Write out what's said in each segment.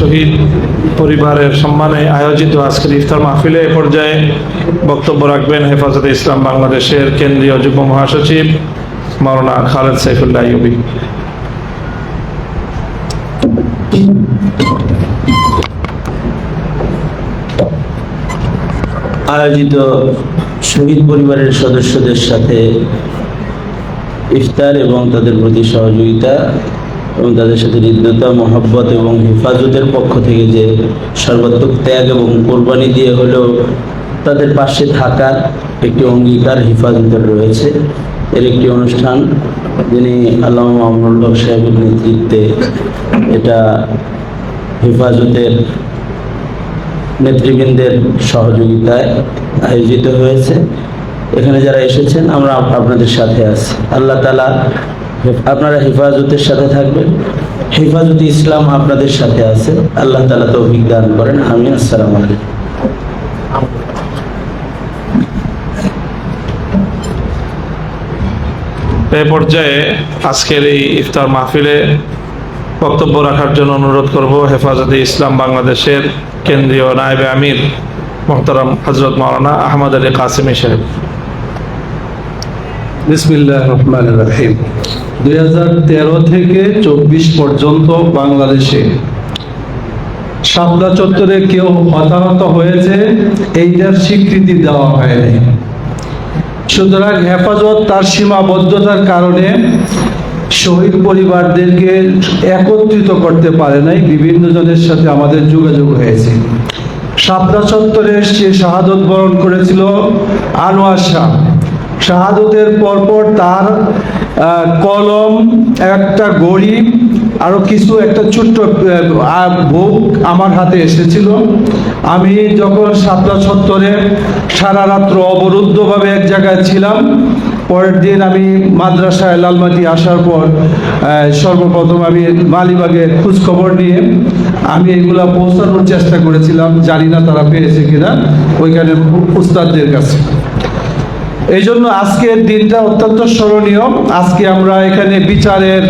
শহীদ পরিবারের সম্মানে আয়োজিত আজকের ইফতার মাহফিলে এ পর্যায়ে বক্তব্য রাখবেন হেফাজতে ইসলাম বাংলাদেশের কেন্দ্রীয় যুগ্ম মহাসচিব মাওলানা খালেদ সাইফুল্লাহ ইউবি আয়োজিত শহীদ পরিবারের সদস্যদের সাথে ইফতার এবং তাদের প্রতি সহযোগিতা এবং তাদের সাথে হৃদ্যতা, মহব্বত এবং হেফাজতের পক্ষ থেকে যে সর্বাত্মক ত্যাগ এবং কোরবানি দিয়ে হলেও তাদের পাশে থাকার একটি অঙ্গীকার, হেফাজতের রয়েছে। এর একটি অনুষ্ঠান যিনি আল্লাহ মামুনুল হক সাহেবের নেতৃত্বে এটা হেফাজতের নেতৃবৃন্দের সহযোগিতায় আয়োজিত হয়েছে। এখানে যারা এসেছেন, আমরা আপনাদের সাথে আছি। আল্লাহ তালা আপনারা হেফাজতের সাথে থাকবেন। হেফাজতে ইসলাম আপনাদের সাথে আছে। আল্লাহ তালা তো দান করেন। আমি আসসালামু এ পর্যায়ে আজকের এই ইফতার মাহফিলে বক্তব্য রাখার জন্য অনুরোধ করব হেফাজতে ইসলাম বাংলাদেশের কেন্দ্রীয় নায়েবে আমির মোহতারাম হজরত মাওলানা আহমদ আলী কাসিমি সাহেব। বিসমিল্লাহ রহমান রাহিম দুই থেকে চব্বিশ পর্যন্ত বাংলাদেশে চত্বরে কেউ হতাহত হয়েছে, এইটার স্বীকৃতি দেওয়া হয়নি সুতরাং হেফাজত তার সীমাবদ্ধতার কারণে শহীদ পরিবারদেরকে একত্রিত করতে পারে নাই, বিভিন্ন জনের সাথে আমাদের যোগাযোগ হয়েছে। শাপলা চত্বরে সে শাহাদত বরণ করেছিল আনোয়ার শাহ। শাহাদতের পরপর তার কলম, একটা গড়ি, আরও কিছু, একটা ছোট্ট বুক আমার হাতে এসেছিল। আমি যখন সাতটা সত্তরে সারা রাত্র অবরুদ্ধভাবে এক জায়গায় ছিলাম, পরের দিন আমি মাদ্রাসায় লালমাটি আসার পর সর্বপ্রথম আমি মালিবাগে খোঁজখবর নিয়ে আমি এগুলা পৌঁছানোর চেষ্টা করেছিলাম। জানি না তারা পেয়েছে কিনা ওইখানে উস্তাদদের কাছে। এই জন্য আজকের দিনটা অত্যন্ত স্মরণীয়। আজকে আমরা এখানে বিচারের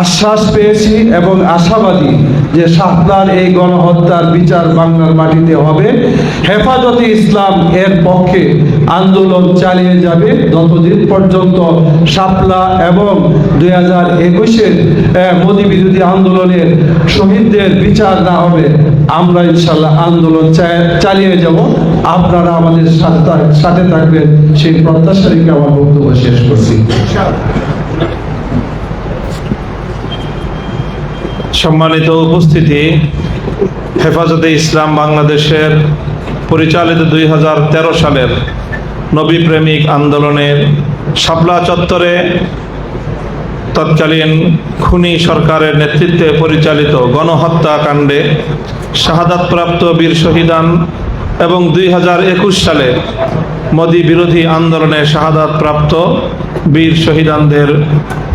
আশ্বাস পেয়েছি এবং আশাবাদী যে শাহদার এই গণহত্যার বিচার বাংলার মাটিতে হবে। হেফাজতে ইসলাম এর পক্ষে আন্দোলন চালিয়ে যাবে। যতদিন পর্যন্ত শাপলা এবং দুই হাজার একুশের মোদী বিরোধী আন্দোলনের শহীদদের বিচার না হবে, আমরা ইনশাল্লাহ আন্দোলন চালিয়ে যাব। আপনারা আমাদের সাথে সাথে থাকবেন। সেই প্রত্যাশা রেখে আমার বক্তব্য শেষ করছি। সম্মানিত উপস্থিতি, হেফাজতে ইসলাম বাংলাদেশের পরিচালিত দুই হাজার তেরো সালের নবী প্রেমিক আন্দোলনের শাপলা চত্বরে তৎকালীন খুনি সরকারের নেতৃত্বে পরিচালিত গণহত্যাকাণ্ডে শাহাদাতপ্রাপ্ত বীর শহীদান এবং দুই হাজার একুশ সালে মোদী বিরোধী আন্দোলনে শাহাদাতপ্রাপ্ত বীর শহীদানদের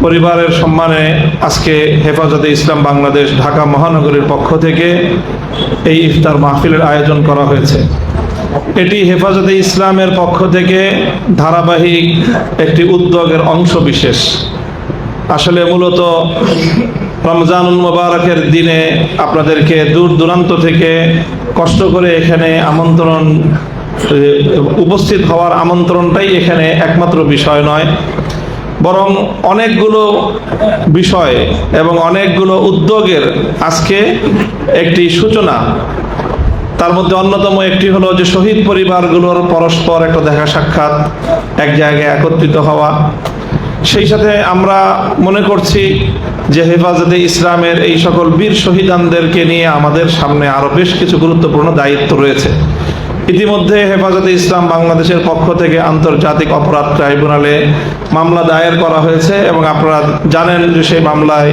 পরিবারের সম্মানে আজকে হেফাজতে ইসলাম বাংলাদেশ ঢাকা মহানগরীর পক্ষ থেকে এই ইফতার মাহফিলের আয়োজন করা হয়েছে। এটি হেফাজতে ইসলামের পক্ষ থেকে ধারাবাহিক একটি উদ্যোগের অংশ বিশেষ। আসলে মূলত রমজানুল মোবারকের দিনে আপনাদেরকে দূর দূরান্ত থেকে কষ্ট করে এখানে আমন্ত্রণ উপস্থিত হওয়ার আমন্ত্রণটাই এখানে একমাত্র বিষয় নয়। বরং অনেকগুলো বিষয় এবং অনেকগুলো উদ্যোগের আজকে একটি সূচনা। তার মধ্যে অন্যতম একটি হলো যে শহীদ পরিবারগুলোর পরস্পর একটা দেখা সাক্ষাৎ, এক জায়গায় একত্রিত হওয়া। সেই সাথে আমরা মনে করছি যে হেফাজতে ইসলামের এই সকল বীর শহীদানদেরকে নিয়ে আমাদের সামনে আরও বেশ কিছু গুরুত্বপূর্ণ দায়িত্ব রয়েছে। ইতিমধ্যে হেফাজতে ইসলাম বাংলাদেশের পক্ষ থেকে আন্তর্জাতিক অপরাধ ট্রাইব্যুনালে মামলা দায়ের করা হয়েছে এবং আপনারা জানেন যে সেই মামলায়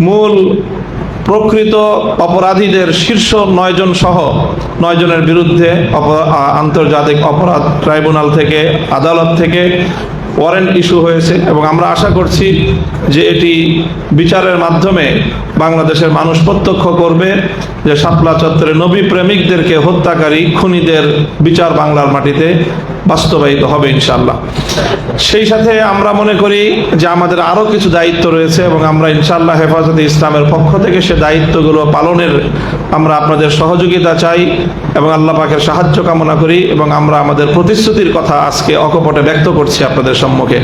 মূল প্রকৃত অপরাধীদের শীর্ষ নয়জন সহ নয়জনের বিরুদ্ধে আন্তর্জাতিক অপরাধ ট্রাইব্যুনাল থেকে, আদালত থেকে ওয়ারেন্ট ইস্যু হয়েছে এবং আমরা আশা করছি যে এটি বিচারের মাধ্যমে বাংলাদেশের মানুষ প্রত্যক্ষ করবে যে শাপলা চত্বরে নবী প্রেমিকদেরকে হত্যাকারী খুনিদের বিচার বাংলার মাটিতে বাস্তবায়িত হবে ইনশাল্লাহ সেই সাথে আমরা মনে করি যে আমাদের আরও কিছু দায়িত্ব রয়েছে এবং আমরা ইনশাল্লাহ হেফাজতে ইসলামের পক্ষ থেকে সে দায়িত্বগুলো পালনের আমরা আপনাদের সহযোগিতা চাই এবং আল্লাহ পাকের সাহায্য কামনা করি এবং আমরা আমাদের প্রতিশ্রুতির কথা আজকে অকপটে ব্যক্ত করছি আপনাদের সম্মুখে।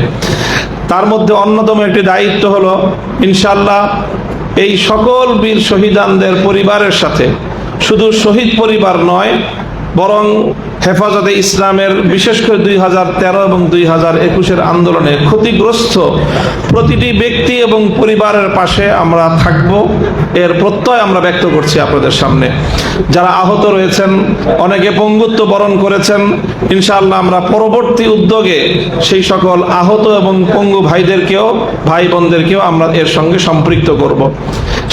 তার মধ্যে অন্যতম একটি দায়িত্ব হলো ইনশাল্লাহ এই সকল বীর শহীদানদের পরিবারের সাথে। শুধু শহীদ পরিবার নয়, বরং হেফাজতে ইসলামের বিশেষ করে দুই হাজার তেরো এবং দুই হাজার একুশের আন্দোলনে ক্ষতিগ্রস্ত প্রতিটি ব্যক্তি এবং পরিবারের পাশে আমরা থাকব। এর প্রত্যয় আমরা ব্যক্ত করছি আপনাদের সামনে। যারা আহত রয়েছেন, অনেকে পঙ্গুত্ব বরণ করেছেন, ইনশাআল্লাহ আমরা পরবর্তী উদ্যোগে সেই সকল আহত এবং পঙ্গু ভাইদেরকেও, ভাই বোনদেরকেও আমরা এর সঙ্গে সম্পৃক্ত করব।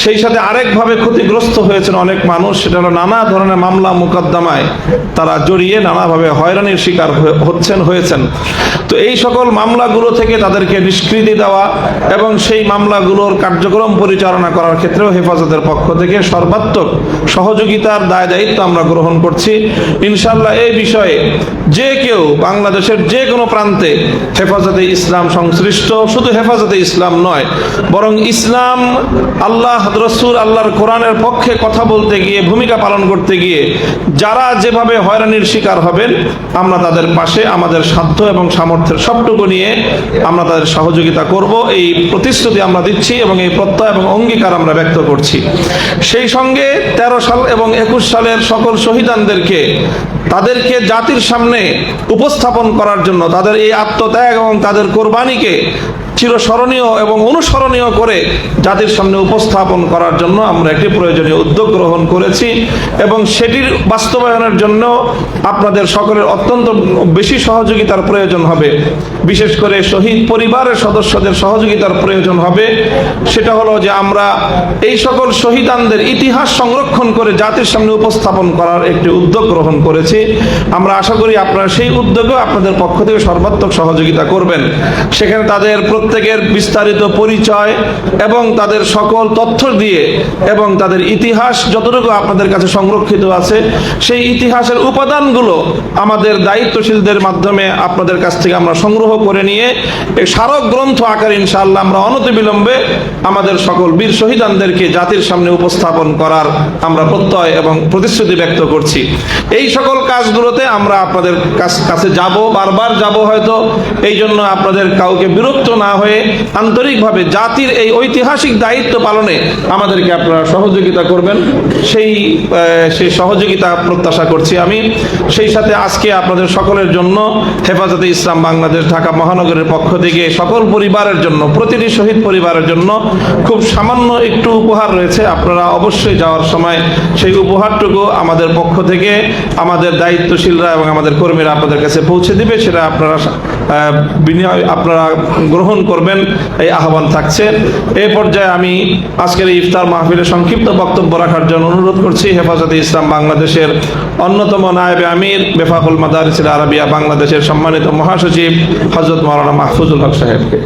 সেই সাথে আরেকভাবে ক্ষতিগ্রস্ত হয়েছেন অনেক মানুষ, সেটা হলো নানা ধরনের মামলা মোকদ্দমায় তারা জড়িয়ে নানাভাবে হয়রানির শিকার হচ্ছেন, হয়েছেন। তো এই সকল মামলাগুলো থেকে তাদেরকে নিষ্কৃতি দেওয়া এবং সেই মামলাগুলোর কার্যক্রম পরিচালনা করার ক্ষেত্রেও হেফাজতের পক্ষ থেকে সর্বাত্মক সহযোগিতার দায় দায়িত্ব আমরা গ্রহণ করছি। ইনশাল্লাহ এই বিষয়ে যে কেউ বাংলাদেশের যে কোনো প্রান্তে হেফাজতে ইসলাম সংশ্লিষ্ট, শুধু হেফাজতে ইসলাম নয়, বরং ইসলাম আল্লাহ রসুল আল্লাহর কোরআনের পক্ষে কথা বলতে গিয়ে, ভূমিকা পালন করতে গিয়ে যারা যেভাবে হয়রানির শিকার হবেন, আমরা তাদের পাশে, আমাদের সাধ্য এবং সামর্থ্যের সবটুকু নিয়ে আমরা তাদের সহযোগিতা করব। এই প্রতিশ্রুতি আমরা দিচ্ছি এবং এই প্রত্যয় এবং অঙ্গীকার আমরা ব্যক্ত করছি। সেই সঙ্গে তেরো সাল এবং একুশ সালের সকল শহীদানদেরকে, তাদেরকে জাতির সামনে উপস্থাপন করার জন্য, তাদের এই আত্মত্যাগ এবং তাদের কোরবানিকে চিরস্মরণীয় এবং অনুসরণীয় করে জাতির সামনে উপস্থাপন করার জন্য আমরা একটি প্রয়োজনীয় উদ্যোগ গ্রহণ করেছি এবং সেটির বাস্তবায়নের জন্য আপনাদের সকলের অত্যন্ত বেশি সহযোগিতার প্রয়োজন হবে। বিশেষ করে শহীদ পরিবারের সদস্যদের সহযোগিতার প্রয়োজন হবে। সেটা হলো যে আমরা এই সকল শহীদানদের ইতিহাস সংরক্ষণ করে জাতির সামনে উপস্থাপন করার একটি উদ্যোগ গ্রহণ করেছি। আমরা আশা করি আপনারা সেই উদ্যোগেও আপনাদের পক্ষ থেকে সর্বাত্মক সহযোগিতা করবেন। সেখানে তাদের প্রত্যেকের বিস্তারিত পরিচয় এবং তাদের সকল তথ্য দিয়ে এবং তাদের ইতিহাস যতটুকু আপনাদের কাছে সংরক্ষিত আছে, সেই ইতিহাসের উপাদানগুলো আমাদের দায়িত্বশীলদের মাধ্যমে আপনাদের কাছ থেকে আমরা সংগ্রহ করে নিয়ে স্মারক গ্রন্থ আকারে ইনশাআল্লাহ আমরা অনতিবিলম্বে আমাদের সকল বীর শহীদানদেরকে জাতির সামনে উপস্থাপন করার আমরা প্রত্যয় এবং প্রতিশ্রুতি ব্যক্ত করছি। এই সকল কাজগুলোতে আমরা আপনাদের কাছে যাব, বারবার যাব হয়তো। এই জন্য আপনাদের কাউকে বিরক্ত না হয়ে আন্তরিকভাবে জাতির এই ঐতিহাসিক দায়িত্ব পালনে আমাদেরকে আপনারা সহযোগিতা করবেন। সেই সেই সহযোগিতা প্রত্যাশা করছি আমি। সেই সাথে আজকে আপনাদের সকলের জন্য হেফাজতে ইসলাম বাংলাদেশ ঢাকা মহানগরের পক্ষ থেকে সকল পরিবারের জন্য, প্রতিটি শহীদ পরিবারের জন্য খুব সামান্য একটু উপহার রয়েছে। আপনারা অবশ্যই যাওয়ার সময় সেই উপহারটুকু আমাদের পক্ষ থেকে আমাদের দায়িত্বশীলরা এবং আমাদের কর্মীরা আপনাদের কাছে পৌঁছে দিবে, সেটা আপনারা বিনিময় আপনারা গ্রহণ করবেন, এই আহ্বান থাকছে। এই পর্যায়ে আমি আজকের ইফতার মাহফিলে সংক্ষিপ্ত বক্তব্য রাখার জন্য অনুরোধ করছি, হেফাজতে ইসলাম বাংলাদেশের অন্যতম নায়েবে আমির বেফাকুল মাদারিসিল আরবিয়া বাংলাদেশের সম্মানিত মহাসচিব হজরত মৌলানা মাহফুজুল হক সাহেবকে।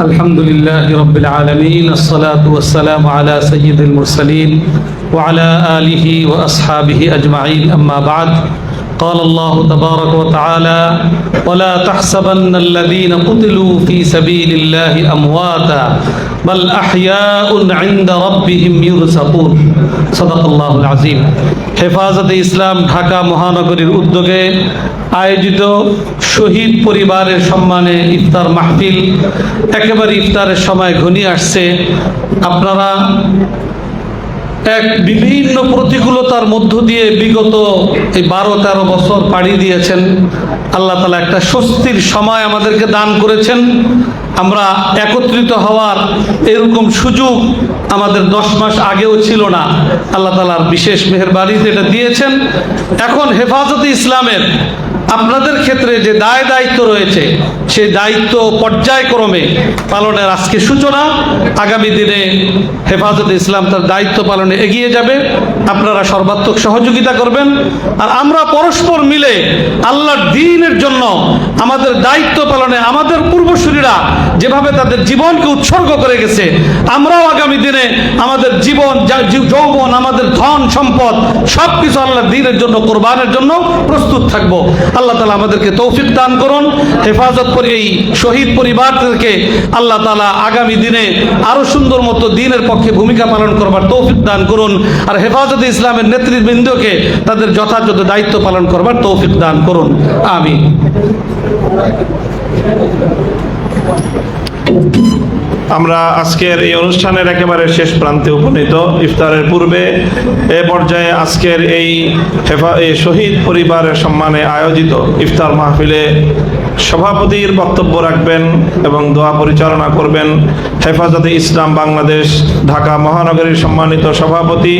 الحمد لله رب العالمين الصلاة والسلام على سيد المرسلين وعلى آله وأصحابه أجمعين أما بعد. قال الله تبارك وتعالى ولا تحسبن الذين قتلوا في سبيل الله أمواتا بل أحياء عند ربهم يرزقون. صدق الله العظيم. হেফাজতে ইসলাম ঢাকা মহানগরীর উদ্যোগে আয়োজিত শহীদ পরিবারের সম্মানে ইফতার মাহফিল একেবারে ইফতারের সময় ঘনিয়ে আসছে। আপনারা এক বিভিন্ন প্রতিকূলতার মধ্য দিয়ে বিগত এই বারো, তেরো বছর পাড়ি দিয়েছেন। আল্লাহ তালা একটা স্বস্তির সময় আমাদেরকে দান করেছেন। আমরা একত্রিত হওয়ার এরকম সুযোগ আমাদের দশ মাস আগেও ছিল না। আল্লাহ তালার বিশেষ মেহরবানিতে এটা দিয়েছেন। এখন হেফাজতে ইসলামের আপনাদের ক্ষেত্রে যে দায় দায়িত্ব রয়েছে, সেই দায়িত্ব পর্যায়ক্রমে পালনের আজকে সূচনা। আগামী দিনে হেফাজতে ইসলাম তার দায়িত্ব পালনে এগিয়ে যাবে। আপনারা সর্বাত্মক সহযোগিতা করবেন। আর আমরা পরস্পর মিলে আল্লাহর দিনের জন্য আমাদের দায়িত্ব পালনে আমাদের পূর্বসূরীরা যেভাবে তাদের জীবনকে উৎসর্গ করে গেছে, আমরাও আগামী দিনে আমাদের জীবন যৌবন, আমাদের ধন, সম্পদ সব কিছু আল্লাহর দিনের জন্য, কোরবানের জন্য প্রস্তুত থাকব। আল্লাহ তালা আমাদেরকে তৌফিক দান করুন, হেফাজত করে এই শহীদ পরিবারদেরকে। আল্লাহ তালা আগামী দিনে আরও সুন্দর মতো দিনের পক্ষে ভূমিকা পালন করবার তৌফিক দান করুন আর হেফাজত ইসলামের নেতৃবৃন্দকে তাদের যথাযথ দায়িত্ব পালন করবার তৌফিক দান করুন। আমি আমরা আজকের এই অনুষ্ঠানের একেবারে শেষ প্রান্তে উপনীত। ইফতারের পূর্বে এ পর্যায়ে আজকের এই শহীদ পরিবারের সম্মানে আয়োজিত ইফতার মাহফিলে সভাপতির বক্তব্য রাখবেন এবং দোয়া পরিচালনা করবেন হেফাজতে ইসলাম বাংলাদেশ ঢাকা মহানগরীর সম্মানিত সভাপতি,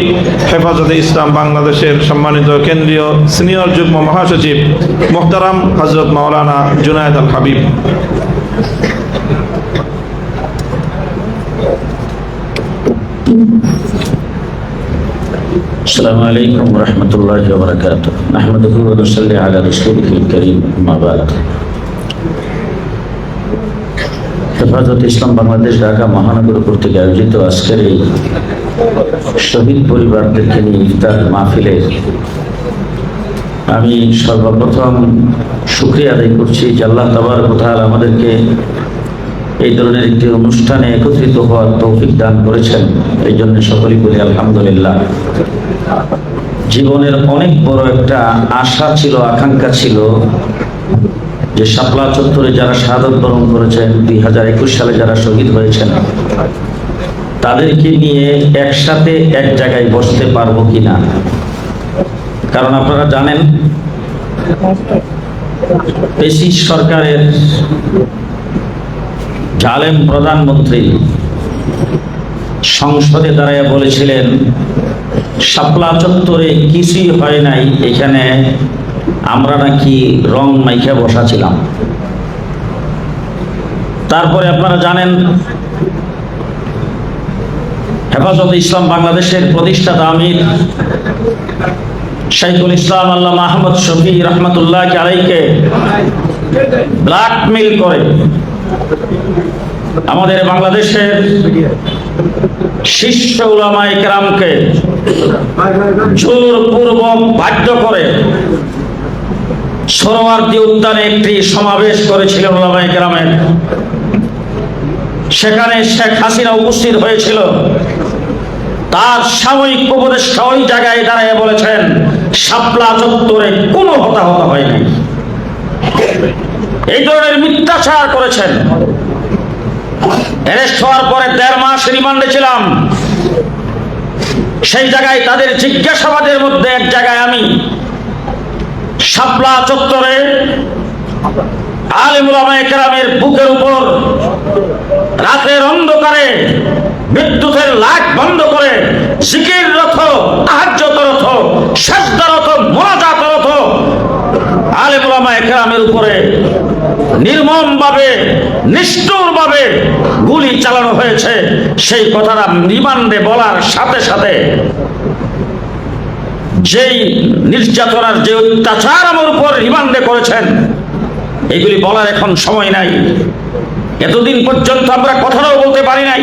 হেফাজতে ইসলাম বাংলাদেশের সম্মানিত কেন্দ্রীয় সিনিয়র যুগ্ম মহাসচিব মোহতারাম হজরত মাওলানা জুনায়দ আল হাবিব। السلام عليكم ورحمة الله وبركاته نحمده ونصلي على رسوله الكريم أما بعد হেফাজত ইসলাম বাংলাদেশ ঢাকা মহানগর কর্তৃক আয়োজিত আজকের এই শহীদ পরিবারদেরকে নিয়ে ইফতার মাহফিলে আমি সর্বপ্রথম শুক্রিয়া আদায় করছি যে আল্লাহ তাবার কোথায় আমাদেরকে এই ধরনের একটি অনুষ্ঠানে একত্রিত হওয়ার তৌফিক দান করেছেন। এই জন্য সকলেই বলি আলহামদুলিল্লাহ। জীবনের অনেক বড় একটা আশা ছিল, আকাঙ্ক্ষা ছিল যে শাপলা চত্বরে যারা শাহাদত বরণ করেছেন, দুই হাজার একুশ সালে যারা শহীদ হয়েছেন, তাদেরকে নিয়ে একসাথে এক জায়গায় বসতে পারব কিনা? কারণ আপনারা জানেন পেশি সরকারের জালেম প্রধানমন্ত্রী সংসদে দাঁড়াইয়া বলেছিলেন, শাপলা চত্বরে কিছুই হয় নাই, এখানে আমরা নাকি রং মাইখে বসা ছিলাম তারপরে আপনারা জানেন, হেফাজত ইসলাম বাংলাদেশের প্রতিষ্ঠাতা আমির শাইখুল ইসলাম আল্লাহ মাহমদ শফি রহমতুল্লাহ আলাইকে ব্ল্যাকমেইল করে আমাদের বাংলাদেশের শীর্ষ উলামায়ে কেরামকে জোরপূর্বক বাধ্য করে সরোয়ার্দী উদ্যানে একটি সমাবেশ করেছিলেন ওলামায়ে কেরামের। সেখানে শেখ হাসিনা উপস্থিত হয়েছিল। তার সাময়িক উপদেষ্টা ওই জায়গায় দাঁড়িয়ে বলেছেন, শাপলা চত্বরে কোনো হতাহত হয়নি এই ধরনের মিথ্যাচার করেছেন। অ্যারেস্ট হওয়ার পরে দেড় মাস রিমান্ডে ছিলাম। সেই জায়গায় তাদের জিজ্ঞাসাবাদের মধ্যে এক জায়গায় আমি শাপলা চত্বরে আলিমুলামায়ে কেরামের বুকের উপর রাতের অন্ধকারে বিদ্যুতের লাইট বন্ধ করে জিকিররত আহাজ্যতরত সেজদারত মোনাজাতরত আলেমুলামায়ে কেরামের উপরে নির্মম ভাবে নিষ্ঠুর ভাবে গুলি চালানো হয়েছে। সেই কথাটা রিমান্ডে বলার সাথে সাথে যেই নির্যাতনার যে অত্যাচার আমার উপর রিমান্ডে করেছেন, এগুলি বলার এখন সময় নাই। এতদিন পর্যন্ত আমরা কথাটাও বলতে পারি নাই।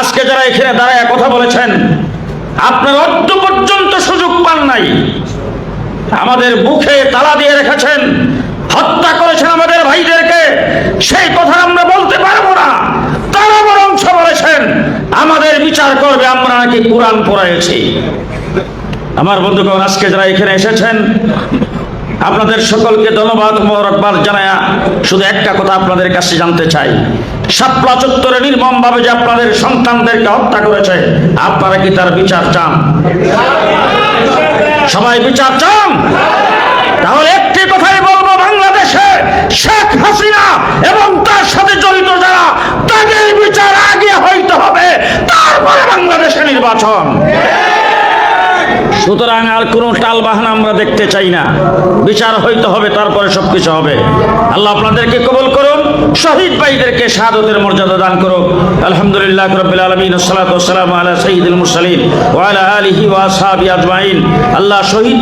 আজকে যারা এখানে দাঁড়ায় কথা বলেছেন, আপনার অদ্য পর্যন্ত সুযোগ পান নাই। আমাদের মুখে তালা দিয়ে রেখেছেন হত্যা করেছেন আমাদের ভাইদেরকে, সেই কথা আমরা বলতে পারব না। তারা বরঞ্চ বলেছেন আমাদের বিচার করবে, আমরা নাকি কোরআন পড়াইছি। আমার বন্ধুগণ, আজকে যারা এখানে এসেছেন, আপনাদের সকলকে ধন্যবাদ মোরকবাদ জানায়া শুধু একটা কথা আপনাদের কাছে জানতে চাই। শাপলা চত্বরে নির্মম ভাবে যে আপনাদের সন্তানদেরকে হত্যা করেছে, আপনারা কি তার বিচার চান? সবাই বিচার চান? তাহলে একটি কথাই বলব বাংলাদেশে শেখ হাসিনা এবং তার সাথে জড়িত যারা, তাদের বিচার আগে হইতে হবে, তারপরে বাংলাদেশে নির্বাচন। সুতরাং আর কোনো টাল বাহানা আমরা দেখতে চাই না। বিচার হইতে হবে, তারপরে সবকিছু হবে। আল্লাহ আপনাদেরকে কবল করুন, শহীদ ভাইদেরকে শাহাদতের মর্যাদা দান করুক। আলহামদুলিল্লাহ রবিল আলমিন সালাতাম আলা সঈদুল মুরসালিন ওয়ালা আলিহি ওয়া আসহাবি আজমাইন। আল্লাহ শহীদ